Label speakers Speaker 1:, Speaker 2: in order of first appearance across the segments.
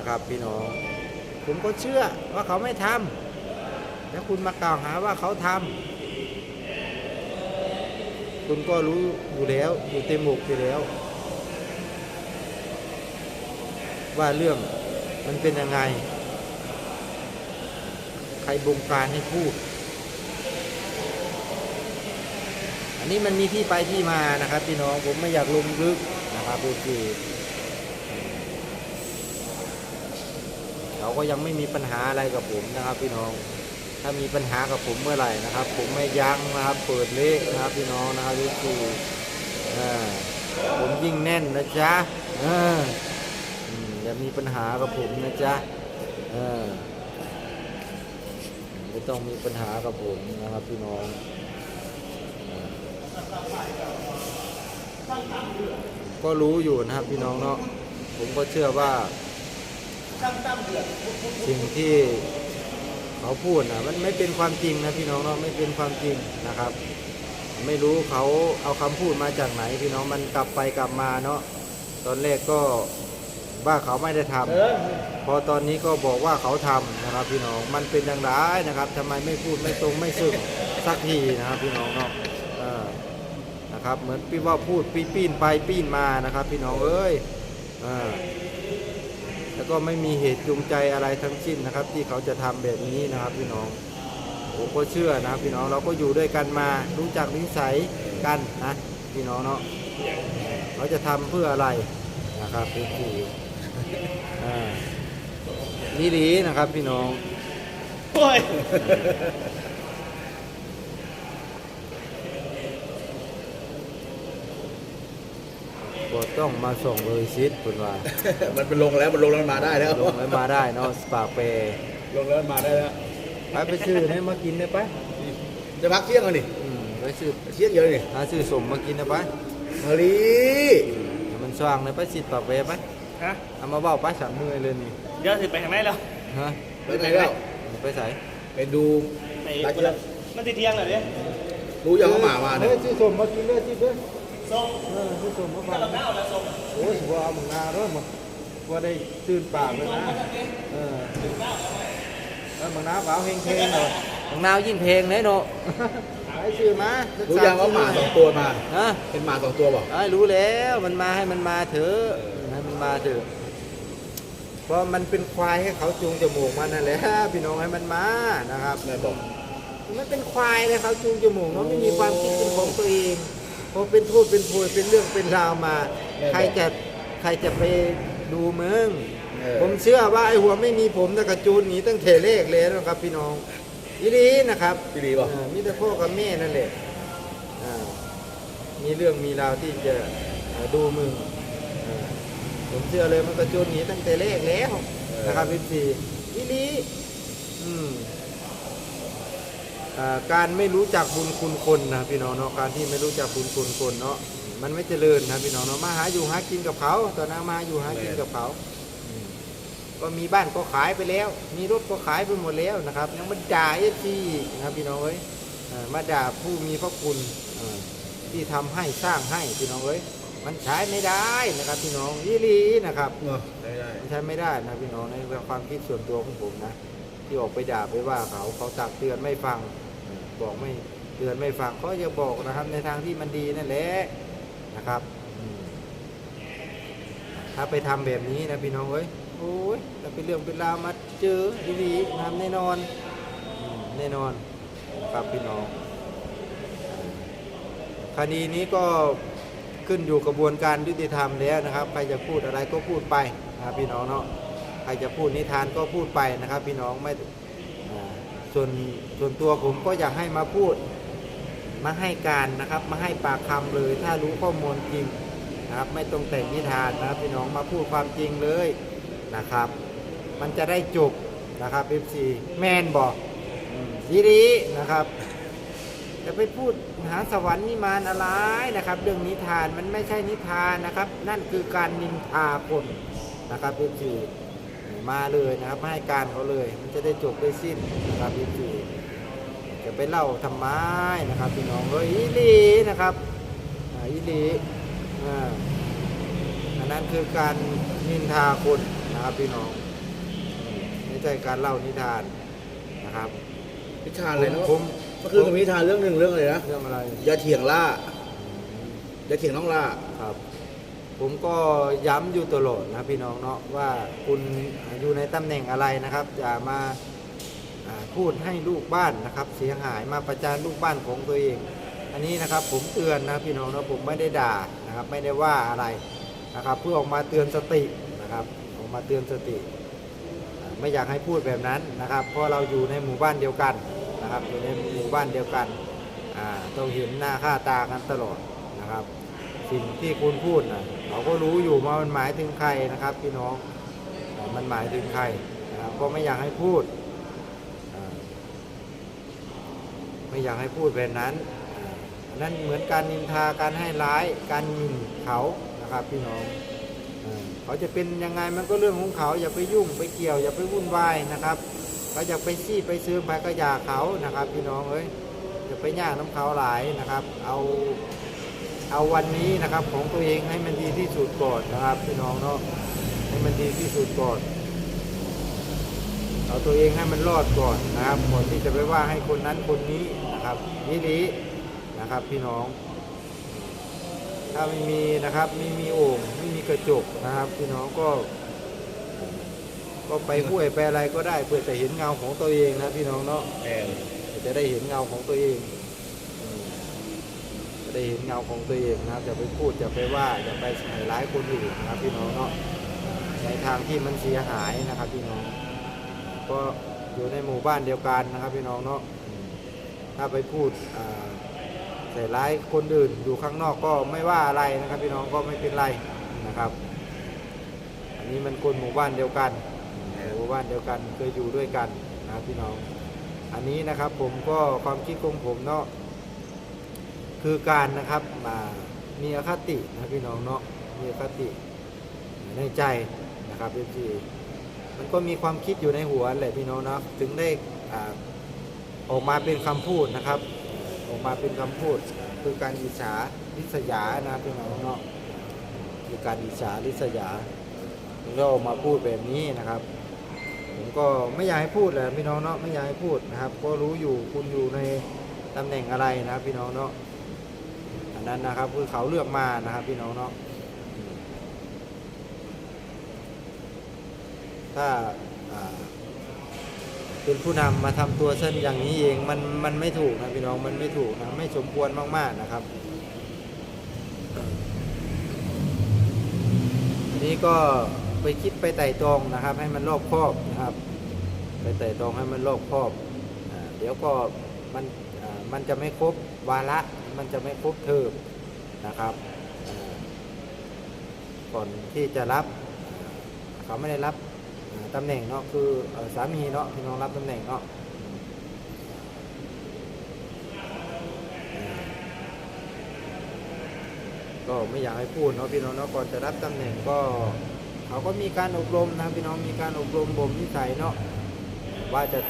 Speaker 1: นะครับ พี่น้อง ผมก็เชื่อว่าเขาไม่ทำแล้วคุณมากล่าวหาว่าเขาทำคุณก็รู้อยู่แล้วอยู่เต็มอกอยู่แล้ว ว่าเรื่องมันเป็นยังไง ใครบงการให้พูด อันนี้มันมีที่ไปที่มานะครับ พี่น้องผมไม่อยากลงลึกนะครับโอเค เขาก็ยังไม่มีปัญหาอะไรกับผมนะครับ พี่น้อง ถ้ามีปัญหากับผมเมื่อไหร่นะครับ ผมไม่ยั้งนะครับ เปิดเละนะครับพี่น้องนะครับโอเคอ่ผมยิ่งแน่นนะจ๊ะอย่ามีปัญหากับผมนะจ๊ะไม่ต้องมีปัญหากับผมนะครับพี่น้องก็รู้อยู่นะครับพี่น้องเนาะผมก็เชื่อว่า สิ่งที่เขาพูดนะมันไม่เป็นความจริงนะพี่น้องเนาะไม่เป็นความจริงนะครับ ไม่รู้เขาเอาคำพูดมาจากไหนพี่น้องมันกลับไปกลับมาเนาะตอนแรกก็ว่าเขาไม่ได้ทำพอตอนนี้ก็บอกว่าเขาทำนะครับพี่น้องมันเป็นอย่างไรนะครับทำไมไม่พูดไม่ตรงไม่ซึ่งสักทีนะครับพี่น้องเนาะเออนะครับเหมือนพี่ว่าพูดปีปีนไปปีนมานะครับ พี่น้องเอ้ยอ่าแล้ว ก็ไม่มีเหตุจูงใจอะไรทั้งสิ้นนะครับ ที่เขาจะทำแบบนี้นะครับพี่น้องผมก็เชื่อนะพี่น้องเราก็อยู่ด้วยกันมารู้จักนิสัยกันนะพี่น้องเนาะเราจะทำเพื่ออะไรนะครับพี่คืออ่นี่ดีนะครับพี่น้อง
Speaker 2: โอ้ย
Speaker 1: ก็ต้องมาส่งเลยซิดคุณว่า
Speaker 3: มันเป็นลงแล้วมันลงแล้วมันมาได้แล้ว
Speaker 1: ลงไว้มาได้เนาะสปาเป
Speaker 3: ลงแล้วมันมาได้แล้ว
Speaker 1: ไปไปซื้อเนี่ยมากินได้ปะ
Speaker 3: จะพักเที่ยงกันดิ
Speaker 1: อืมไปซื้อ
Speaker 3: เที่ยงเยอะนี่
Speaker 1: หาซื้อสมมากินได้ปะ
Speaker 3: เฮ้ย
Speaker 1: ให้มันสว่างเลยปะสิปากเวปะ
Speaker 2: ฮะ
Speaker 1: เอามาเบ้าปะสามมือเลยนี่
Speaker 2: เดี๋ยวสิไปทางไหนแล้ว
Speaker 1: ฮะ
Speaker 3: ไปไหนแล้ว
Speaker 1: ไปใส่
Speaker 3: ไปดู
Speaker 2: ไป
Speaker 3: ร้าน
Speaker 2: คน
Speaker 3: เที่ย
Speaker 2: ละ
Speaker 3: ง
Speaker 2: มันติเที่ยงเหรอเนี่ย
Speaker 3: รู้ยังว่าหมามาเนี่ย
Speaker 1: เฮ้ยซื้อสมมากินเลยสิเด้อ
Speaker 2: ส่ง
Speaker 1: เออซื้อสมมาฝาก
Speaker 2: เราหน้าแล้วส่ง
Speaker 1: โอ้ยสิบ่เอามึงนาเด้อมึงว่าได้ตื่นปากเลยนะเออแล้วมึงนาเปล่าเพลงเพลงเนาะมึงนาวยิ่งเพลงเลยเนาะไปซื้อมา
Speaker 3: รู้ยังว่าหมาสองตัวมา
Speaker 1: ฮะ
Speaker 3: เป็นหมาสองตัวเปล่า
Speaker 1: ไอ้รู้แล้วมันมาให้มันมาเถอะให้มันมาเถอะเพราะมันเป็นควายให้เขาจูงจมูกมันนั่นแหละพี่น้องให้มันมานะครับ
Speaker 3: แม่บอก
Speaker 1: มันเป็นควายเลยเขาจูงจมูกเนาะไม่มีความคิดเป็นของตัวเอง พอเป็นโทษเป็นโพยเป็นเรื่องเป็นราวมา ใครจะใครจะไปดูมึง
Speaker 3: เออ
Speaker 1: ผมเชื่อว่าไอ้หัวไม่มีผมแต่กระจูนหนีตั้งแต่เลขเลยนะครับ พี่น้องอีนีนะครับ
Speaker 3: พี่ดีเปล่า
Speaker 1: อ่ามีแต่พ่อกับแม่นั่นแหละอ่ามีเรื่องมีราวที่จะอ่าดูมึงอ่าผมเชื่อเลยมันกระโจนหนีตั้งแต่แรกแล้วนะครับพี่สี่อีลีอืมอ่า การไม่รู้จักบุญคุณคนนะพี่น้องเนาะการที่ไม่รู้จักบุญคุณคนเนาะมันไม่เจริญนะพี่น้องเนาะมาหาอยู่หากินกับเขาตอนนั้นมาอยู่หากินกับเขาอืมก็มีบ้านก็ขายไปแล้ว มีรถก็ขายไปหมดแล้วนะครับ ยังมาด่าเอฟซีนะครับพี่น้องเอ้ยเอ่อมาด่าผู้มีพระคุณเอ่อที่ทำให้สร้างให้พี่น้องเอ้ยมันใช้ไม่ได้นะครับพี่น้องยี่ลีนะครับ
Speaker 3: เนาะได้ได้
Speaker 1: มันใช้ไม่ได้นะพี่น้องในความคิดส่วนตัวของผมนะ ที่ออกไปด่าไปว่าเขาเขาตักเตือนไม่ฟังบอกไม่เตือนไม่ฟังก็จะบอกนะครับ ในทางที่มันดีนั่นแหละนะครับถ้าไปทำแบบนี้นะพี่น้องเอ้ยโอ้ยถ้าเป็นเรื่องเป็นราวมาเจอยี่ลีนะแน่นอนแน่นอนครับพี่น้องคดีนี้ก็ขึ้นอยู่กระบวนการยุติธรรมแล้วนะครับใครจะพูดอะไรก็พูดไปนะพี่น้องเนาะ รจะพูดนิทานก็พูดไปนะครับ พี่น้องไม่ส่วนส่วนตัวผมก็อยากให้มาพูดมาให้การนะครับ มาให้ปากคำเลย ถ้ารู้ข้อมูลจริงนะครับ ไม่ต้องแต่งนิทานนะครับพี่น้องมาพูดความจริงเลยนะครับ มันจะได้จบนะครับ FC แมนบอกดีดีนะครับจะไปพูดหาสวรรค์นิมานอะไรนะครับ เรื่องนิทานมันไม่ใช่นิทานนะครับ นั่นคือการนินทาคนนะครับพี่จี มาเลยนะครับมาให้การเขาเลย มันจะได้จบได้สิ้นนะครับพี่จีจะไปเล่าทำไมนะครับพี่น้องเอ้ยอีหลีนะครับอ่าอีหลีอ่าอันนั้นคือการนินทาคนนะครับพี่น้องใช่การเล่านิทานนะครับ
Speaker 3: นิทานอะไรนะ
Speaker 1: ผม
Speaker 3: เมื่อคืนก็มีนิทานเรื่องหนึ่งเรื่องอะไรนะ
Speaker 1: เรื่องอะไร
Speaker 3: อย่าเถียงล่าอย่าเถียงน้องล่า
Speaker 1: ครับ ผมก็ย้ำอยู่ตลอดนะพี่น้องเนาะว่าคุณอยู่ในตำแหน่งอะไรนะครับอย่ามาพูดให้ลูกบ้านนะครับ เสียหายมาประจานลูกบ้านของตัวเอง อันนี้นะครับผมเตือนนะพี่น้องนะผมไม่ได้ด่านะครับไม่ได้ว่าอะไรนะครับ เพื่อออกมาเตือนสตินะครับออกมาเตือนสติ ไม่อยากให้พูดแบบนั้นนะครับ เพราะเราอยู่ในหมู่บ้านเดียวกันนะครับอยู่ในหมู่บ้านเดียวกันต้องเห็นหน้าค่าตากันตลอดนะครับ สิ่งที่คุณพูดนะเราก็รู้อยู่ว่ามันหมายถึงใครนะครับพี่น้องมันหมายถึงใครนะครับก็ไม่อยากให้พูด ไม่อยากให้พูดแบบนั้นนนั้นเหมือนการนินทาการให้ร้ายการหมิ่นเขานะครับพี่น้องเขาจะเป็นยังไงมันก็เรื่องของเขา อย่าไปยุ่งไปเกี่ยว อย่าไปวุ่นวายนะครับเขาอยากไปซี่ไปซื้อไปก็อยาเขานะครับ พี่น้องเอ้ยอย่าไปย่างน้ำเขาหลายนะครับ เอา เอาวันนี้นะครับของตัวเองให้มันดีที่สุดก่อนนะครับพี่น้องเนาะให้มันดีที่สุดก่อน เอาตัวเองให้มันรอดก่อนนะครับก่อนที่จะไปว่าให้คนนั้นคนนี้นะครับนี่ดีนะครับพี่น้อง ถ้าไม่มีนะครับไม่มีโอ่งไม่มีกระจกนะครับ พี่น้องก็ ก็ไปห้วยไปอะไรก็ได้เพื่อจะเห็นเงาของตัวเองนะพี่น้องเนาะ
Speaker 3: แอน
Speaker 1: จะได้เห็นเงาของตัวเองอืมจะ ได้เห็นเงาของตัวเองนะครับจะไปพูดจะไปว่าจะไปใส่ร้ายคนอื่นนะครับพี่น้องเนาะในทางที่มันเสียหายนะครับพี่น้อง ก็อยู่ในหมู่บ้านเดียวกันนะครับพี่น้องเนาะถ้าไปพูดใส่ร้ายคนอื่นอยู่ข้างนอกก็ไม่ว่าอะไรนะครับ พี่น้องก็ไม่เป็นไรนะครับ อันนี้มันคนหมู่บ้านเดียวกันหมู่บ้านเดียวกันเคยอยู่ด้วยกันนะพี่น้อง อันนี้นะครับผมก็ความคิดของผมเนาะ คือการนะครับมีอคตินะพี่น้องเนาะมีอคติในใจนะครับพี่จีมันก็มีความคิดอยู่ในหัวแหละพี่น้องเนาะถึงได้ออกมาเป็นคำพูดนะครับ ออกมาเป็นคำพูด คือการอิจฉาริษยานะพี่น้องเนาะคือการอิจฉาริษยาถึงได้ออกมาพูดแบบนี้นะครับผมก็ไม่อยากให้พูดเลยพี่น้องเนาะไม่อยากให้พูดนะครับ ก็รู้อยู่คุณอยู่ในตำแหน่งอะไรนะพี่น้องเนาะ อันนั้นนะครับคือเขาเลือกมานะครับพี่น้องเนาะถ้าเป็นผู้นำมาทำตัวเส้นอย่างนี้เองมันมันไม่ถูกนะพี่น้องมันไม่ถูกนะไม่สมควรมากๆนะครับอันนี้ก็ไปคิดไปไต่ตรองนะครับ ให้มันรอบครอบนะครับ ไปไต่ตรองให้มันรอบครอบอเดี๋ยวก็ มันมันจะไม่ครบวาระมันจะไม่ครบเทอมนะครับก่อนที่จะรับเขาไม่ได้รับอ่าตำแหน่งเนาะคือสามีเนาะพี่น้องรับตำแหน่งเนาะก็ไม่อยากให้พูดเนาะพี่น้องเนาะก่อนจะรับตำแหน่งก็เขาก็มีการอบรมนะพี่น้องมีการอบรมบ่มนิสัยเนาะว่าจะ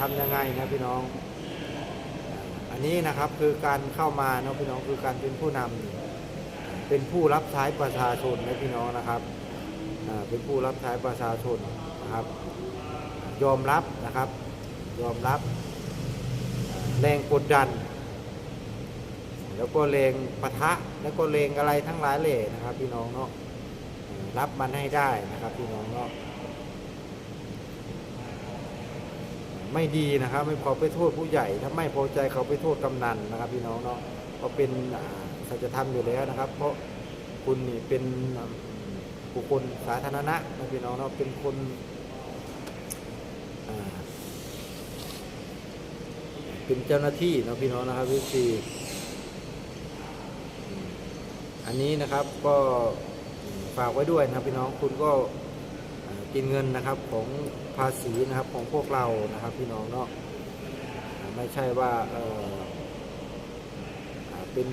Speaker 1: ทำยังไงนะพี่น้อง นนี้นะครับคือการเข้ามาเนาะพี่น้องคือการเป็นผู้นำนี่เป็นผู้รับใช้ประชาชนนะพี่น้องนะครับเป็นผู้รับใช้ประชาชนนะครับ ยอมรับนะครับ ยอมรับ แรงกดดัน แล้วก็แรงปะทะแล้วก็แรงอะไรทั้งหลายแหล่นะครับ พี่น้องเนาะรับมันให้ได้นะครับ พี่น้องเนาะ ไม่ดีนะครับ ไม่พอไปโทษผู้ใหญ่ ถ้าไม่พอใจเขาไปโทษกำนันนะครับพี่น้องเนาะก็เป็นสัจธรรมอยู่แล้วนะครับ เพราะคุณนี่เป็นบุคคลสาธารณะนะพี่น้องเนาะเป็นคนเป็นเจ้าหน้าที่นะพี่น้องนะครับวิธีอันนี้นะครับก็ฝากไว้ด้วยนะพี่น้องคุณก็ กินเงินนะครับของภาษีนะครับของพวกเรานะครับพี่น้องเนาะไม่ใช่ว่าเอออ่าเป็น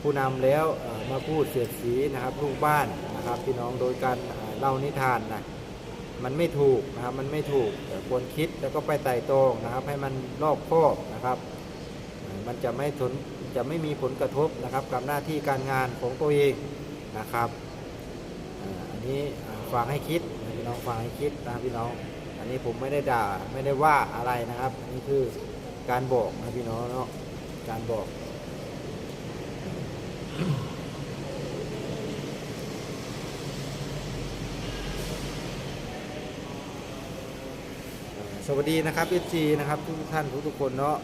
Speaker 1: ผู้นำแล้วมาพูดเสียดสีนะครับลูกบ้านนะครับพี่น้องโดยการอ่าเล่านิทานนะมันไม่ถูกนะครับมันไม่ถูกควรคิดแล้วก็ไปไต่ตรองนะครับ ให้มันรอบคอบนะครับ มันจะไม่ทนจะไม่มีผลกระทบนะครับกับหน้าที่การงานของตัวเองนะครับอันนี้อ่าฟังให้คิด น้องฟังให้คิดนะพี่น้อง อันนี้ผมไม่ได้ด่าไม่ได้ว่าอะไรนะครับ อันนี้คือการบอกนะพี่น้องเนาะการบอกสวัสดีนะครับเอจีนะครับทุกท่านทุกๆคนเนาะ